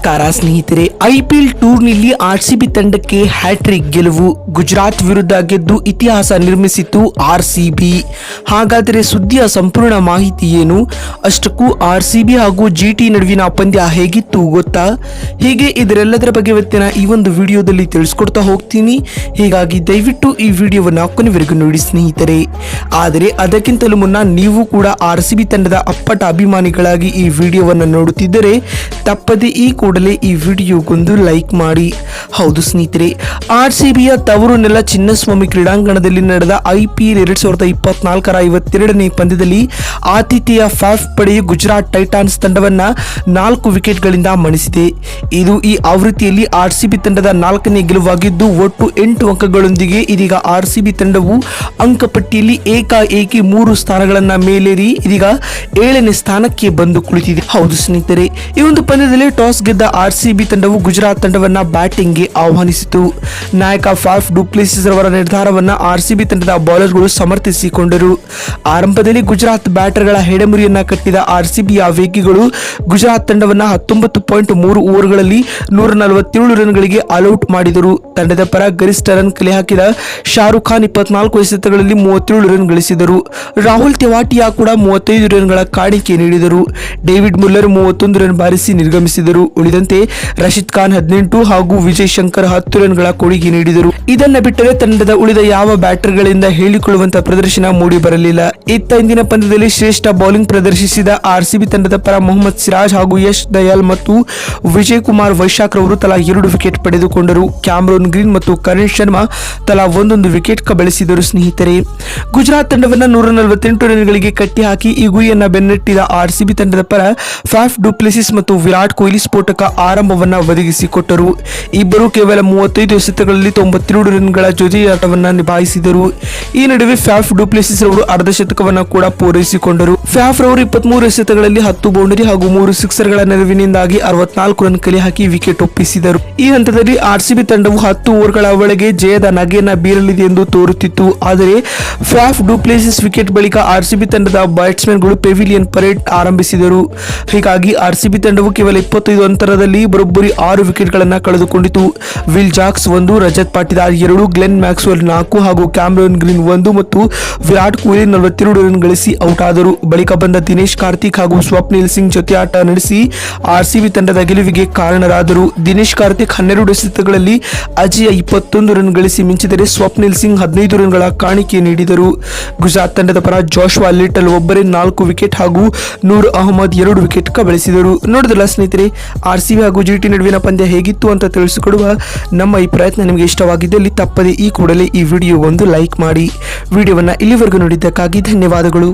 ನಮಸ್ಕಾರ, ಸ್ನೇಹಿತರೆ. ಐಪಿಎಲ್ ಟೂರ್ನಿಲಿ ಆರ್ ಸಿ ತಂಡಕ್ಕೆ ಹ್ಯಾಟ್ರಿಕ್ ಗೆಲುವು ಗುಜರಾತ್ ವಿರುದ್ಧ ಗೆದ್ದು ಇತಿಹಾಸ ನಿರ್ಮಿಸಿತು ಆರ್ ಸಿ ಹಾಗಾದರೆ ಸುದ್ದಿಯ ಸಂಪೂರ್ಣ ಮಾಹಿತಿ ಏನು? ಅಷ್ಟಕ್ಕೂ ಆರ್ ಸಿ ಹಾಗೂ ಜಿ ಟಿ ನಡುವಿನ ಪಂದ್ಯ ಹೇಗಿತ್ತು ಗೊತ್ತಾ? ಹೀಗೆ ಇದರೆಲ್ಲದರ ಬಗ್ಗೆ ಇವತ್ತಿನ ಈ ಒಂದು ವಿಡಿಯೋದಲ್ಲಿ ತಿಳಿಸ್ಕೊಡ್ತಾ ಹೋಗ್ತೀನಿ. ಹೀಗಾಗಿ ದಯವಿಟ್ಟು ಈ ವಿಡಿಯೋವನ್ನು ಕೊನೆವರೆಗೂ ನೋಡಿ, ಸ್ನೇಹಿತರೆ. ಆದರೆ ಅದಕ್ಕಿಂತಲೂ ಮುನ್ನ ನೀವು ಕೂಡ ಆರ್ ಸಿ ತಂಡದ ಅಪ್ಪಟ ಅಭಿಮಾನಿಗಳಾಗಿ ಈ ವಿಡಿಯೋವನ್ನು ನೋಡುತ್ತಿದ್ದರೆ ತಪ್ಪದೆ ಈ ಕೂಡಲೇ ಈ ವಿಡಿಯೋಗೊಂದು ಲೈಕ್ ಮಾಡಿ. ಹೌದು ಸ್ನೇಹಿತರೆ, ಆರ್ ಸಿ ಬಿಯ ತವರು ನೆಲ ಚಿನ್ನಸ್ವಾಮಿ ಕ್ರೀಡಾಂಗಣದಲ್ಲಿ ನಡೆದ ಐ ಪಿ ಎಲ್ ಎರಡು ಸಾವಿರದ ಇಪ್ಪತ್ನಾಲ್ಕರ ಐವತ್ತೆರಡನೇ ಪಂದ್ಯದಲ್ಲಿ ಆತಿಥೇಯ ಫಾಫ್ ಪಡೆಯು ಗುಜರಾತ್ ಟೈಟಾನ್ಸ್ ತಂಡವನ್ನು ನಾಲ್ಕು ವಿಕೆಟ್ಗಳಿಂದ ಮಣಿಸಿದೆ. ಇದು ಈ ಆವೃತ್ತಿಯಲ್ಲಿ ಆರ್ ಸಿ ತಂಡದ ನಾಲ್ಕನೇ ಗೆಲುವಾಗಿದ್ದು, ಒಟ್ಟು ಎಂಟು ಅಂಕಗಳೊಂದಿಗೆ ಇದೀಗ ಆರ್ ಸಿ ತಂಡವು ಅಂಕಪಟ್ಟಿಯಲ್ಲಿ ಏಕಾಏಕಿ ಮೂರು ಸ್ಥಾನಗಳನ್ನು ಮೇಲೇರಿ ಇದೀಗ ಏಳನೇ ಸ್ಥಾನಕ್ಕೆ ಬಂದು ಕುಳಿತಿದೆ. ಹೌದು ಸ್ನೇಹಿತರೆ, ಈ ಒಂದು ಪಂದ್ಯದಲ್ಲಿ ಟಾಸ್ ಗೆದ್ದ ಆರ್ ಸಿ ಬಿ ತಂಡವು ಗುಜರಾತ್ ತಂಡವನ್ನ ಬ್ಯಾಟಿಂಗ್ಗೆ ಆಹ್ವಾನಿಸಿತು. ನಾಯಕ ಫಾಫ್ ಡುಪ್ಲಿಸಿಸ್ ಅವರ ನಿರ್ಧಾರವನ್ನ ಆರ್ ಸಿ ಬಿ ತಂಡದ ಬೌಲರ್ಗಳು ಸಮರ್ಥಿಸಿಕೊಂಡರು. ಆರಂಭದಲ್ಲಿ ಗುಜರಾತ್ ಬ್ಯಾಟರ್ಗಳ ಹೆಡೆಮುರಿಯನ್ನ ಕಟ್ಟಿದ ಆರ್ ಸಿ ಬಿಯ ವೇಗಿಗಳು ಗುಜರಾತ್ ತಂಡವನ್ನ ಹತ್ತೊಂಬತ್ತು ಪಾಯಿಂಟ್ ಮೂರು ಓವರ್ಗಳಲ್ಲಿ ನೂರ ನಲವತ್ತೇಳು ರನ್ಗಳಿಗೆ ಆಲ್ಔಟ್ ಮಾಡಿದರು. ತಂಡದ ಪರ ಗರಿಷ್ಠ ರನ್ ಕಲೆ ಹಾಕಿದ ಶಾರುಖ್ ಖಾನ್ ಇಪ್ಪತ್ನಾಲ್ಕು ಎಸೆತಗಳಲ್ಲಿ ಮೂವತ್ತೇಳು ರನ್ ಗಳಿಸಿದರು. ರಾಹುಲ್ ತೆವಾಟಿಯಾ ಕೂಡ ಮೂವತ್ತೈದು ರನ್ಗಳ ಕಾಣಿಕೆ ನೀಡಿದರು. ಡೇವಿಡ್ ಮುಲ್ಲರ್ ಮೂವತ್ತೊಂದು ರನ್ ಬಾರಿಸಿ ನಿರ್ಗಮಿಸಿದರು. ಉಳಿದಂತೆ ರಶೀದ್ ಖಾನ್ ಹದಿನೆಂಟು ಹಾಗೂ ವಿಜಯ್ ಶಂಕರ್ ಹತ್ತು ರನ್ಗಳ ಕೊಡುಗೆ ನೀಡಿದರು. ಇದನ್ನ ಬಿಟ್ಟರೆ ತಂಡದ ಉಳಿದ ಯಾವ ಬ್ಯಾಟರ್ಗಳಿಂದ ಹೇಳಿಕೊಳ್ಳುವಂತಹ ಪ್ರದರ್ಶನ ಮೂಡಿ ಬರಲಿಲ್ಲ. ಇತ್ತ ಇಂದಿನ ಪಂದ್ಯದಲ್ಲಿ ಶ್ರೇಷ್ಠ ಬೌಲಿಂಗ್ ಪ್ರದರ್ಶಿಸಿದ ಆರ್ಸಿಬಿ ತಂಡದ ಪರ ಮೊಹಮ್ಮದ್ ಸಿರಾಜ್ ಹಾಗೂ ಯಶ್ ದಯಾಲ್ ಮತ್ತು ವಿಜಯ್ ಕುಮಾರ್ ವೈಶಾಖ್ ರವರು ತಲಾ ಎರಡು ವಿಕೆಟ್ ಪಡೆದುಕೊಂಡರು. ಕ್ಯಾಮ್ರೋನ್ ಗ್ರೀನ್ ಮತ್ತು ಕರಣ್ ಶರ್ಮಾ ತಲಾ ಒಂದೊಂದು ವಿಕೆಟ್ ಕಬಳಿಸಿದರು ಸ್ನೇಹಿತರೆ. ಗುಜರಾತ್ ತಂಡವನ್ನು ನೂರ ನಲವತ್ತೆಂಟು ರನ್ಗಳಿಗೆ ಕಟ್ಟಿಹಾಕಿ ಈ ಗುರಿಯನ್ನ ಬೆನ್ನಟ್ಟಿದ ಆರ್ಸಿಬಿ ತಂಡದ ಪರ ಫಾಫ್ ಡುಪ್ಲೆಸಿಸ್ ಮತ್ತು ವಿರಾಟ್ ಕೊಹ್ಲಿ ಸ್ಫೋಟಕ ಆರಂಭವನ್ನ ಒದಗಿಸಿಕೊಟ್ಟರು. ಇಬ್ಬರು ಕೇವಲ ಮೂವತ್ತೈದು ಎಸೆತಗಳಲ್ಲಿ ತೊಂಬತ್ತೆರಡು ರನ್ಗಳ ಆಟವನ್ನು ನಿಭಾಯಿಸಿದರು. ಈ ನಡುವೆ ಫ್ಯಾಫ್ ಡುಪ್ಲೆಸಿಸ್ ಅವರು ಅರ್ಧ ಶತಕವನ್ನ ಕೂಡ ಪೂರೈಸಿಕೊಂಡರು. ಫ್ಯಾಫ್ ರವರು ಇಪ್ಪತ್ಮೂರು ಎಸೆತಗಳಲ್ಲಿ ಹತ್ತು ಬೌಂಡರಿ ಹಾಗೂ ಮೂರು ಸಿಕ್ಸರ್ಗಳ ನೆರವಿನಿಂದಾಗಿ ಅರವತ್ನಾಲ್ಕು ರನ್ ಕಲೆ ಹಾಕಿ ವಿಕೆಟ್ ಒಪ್ಪಿಸಿದರು. ಈ ಹಂತದಲ್ಲಿ ಆರ್ಸಿಬಿ ತಂಡವು ಹತ್ತು ಓವರ್ಗಳ ಒಳಗೆ ಜಯದ ನಗೆಯನ್ನ ಬೀರಲಿದೆ ಎಂದು ತೋರುತ್ತಿತ್ತು. ಆದರೆ ಫ್ಯಾಫ್ ಡುಪ್ಲೆಸಿಸ್ ವಿಕೆಟ್ ಬಳಿಕ ಆರ್ಸಿಬಿ ತಂಡದ ಬ್ಯಾಟ್ಸ್ಮನ್ಗಳು ಪೆವಿಲಿಯನ್ ಪರೇಡ್ ಆರಂಭಿಸಿದರು. ಹೀಗಾಗಿ ಆರ್ಸಿಬಿ ತಂಡವು ಕೇವಲ ಇಪ್ಪತ್ತೈದು ಅಂತರದಲ್ಲಿ ಬರೋಬ್ಬರಿ ಆರು ವಿಕೆಟ್ಗಳನ್ನು ಕಳೆದುಕೊಂಡಿತು. ವಿಲ್ ಜಾಕ್ಸ್ ಒಂದು, ರಜತ್ ಪಾಟಿದಾರ್ ಎರಡು, ಗ್ಲೆನ್ ಮ್ಯಾಕ್ಸ್ವೆಲ್ ನಾಲ್ಕು ಹಾಗೂ ಕ್ಯಾಮ್ರನ್ ಗ್ರೀನ್ ಒಂದು ಮತ್ತು ವಿರಾಟ್ ಕೊಹ್ಲಿ ನಲವತ್ತೆರಡು ರನ್ ಗಳಿಸಿ ಔಟ್ ಆದರು. ಬಳಿಕ ಬಂದ ದಿನೇಶ್ ಕಾರ್ತಿಕ್ ಹಾಗೂ ಸ್ವಪ್ನಿಲ್ ಸಿಂಗ್ ಜೊತೆ ಆಟ ನಡೆಸಿ ಆರ್ಸಿಬಿ ತಂಡದ ಗೆಲುವಿಗೆ ಕಾರಣರಾದರು. ದಿನೇಶ್ ಕಾರ್ತಿಕ್ ಹನ್ನೆರಡು ಎಸೆತಗಳಲ್ಲಿ ಅಜಯ ಇಪ್ಪತ್ತೊಂದು ರನ್ ಗಳಿಸಿ ಮಿಂಚಿದರೆ ಸ್ವಪ್ನಿಲ್ ಸಿಂಗ್ ಹದಿನೈದು ರನ್ಗಳ ಕಾಣಿಕೆ ನೀಡಿದರು. ಗುಜರಾತ್ ತಂಡದ ಪರ ಜೋಶ್ವಾ ಲಿಟಲ್ ಒಬ್ಬರೇ ನಾಲ್ಕು ವಿಕೆಟ್ ಹಾಗೂ ನೂರ್ ಅಹಮದ್ ಎರಡು ವಿಕೆಟ್ ಕಬಳಿಸಿದರು ನೋಡಿದ್ರಲ್ಲ ಸ್ನೇಹಿತರೆ ಆರ್ ಸಿ ಬಿ ಹಾಗೂ ಜಿಟಿ ನಡುವಿನ ಪಂದ್ಯ ಹೇಗಿತ್ತು ಅಂತ ತಿಳಿಸಿಕೊಡುವ ನಮ್ಮ ಈ ಪ್ರಯತ್ನ ನಿಮಗೆ ಇಷ್ಟವಾಗಿದ್ದಲ್ಲಿ ತಪ್ಪದೆ ಈ ಕೂಡಲೇ ಈ ವಿಡಿಯೋ ಒಂದು ಲೈಕ್ ಮಾಡಿ. ವಿಡಿಯೋವನ್ನು ಇಲ್ಲಿವರೆಗೂ ನೋಡಿದ್ದಕ್ಕಾಗಿ ಧನ್ಯವಾದಗಳು.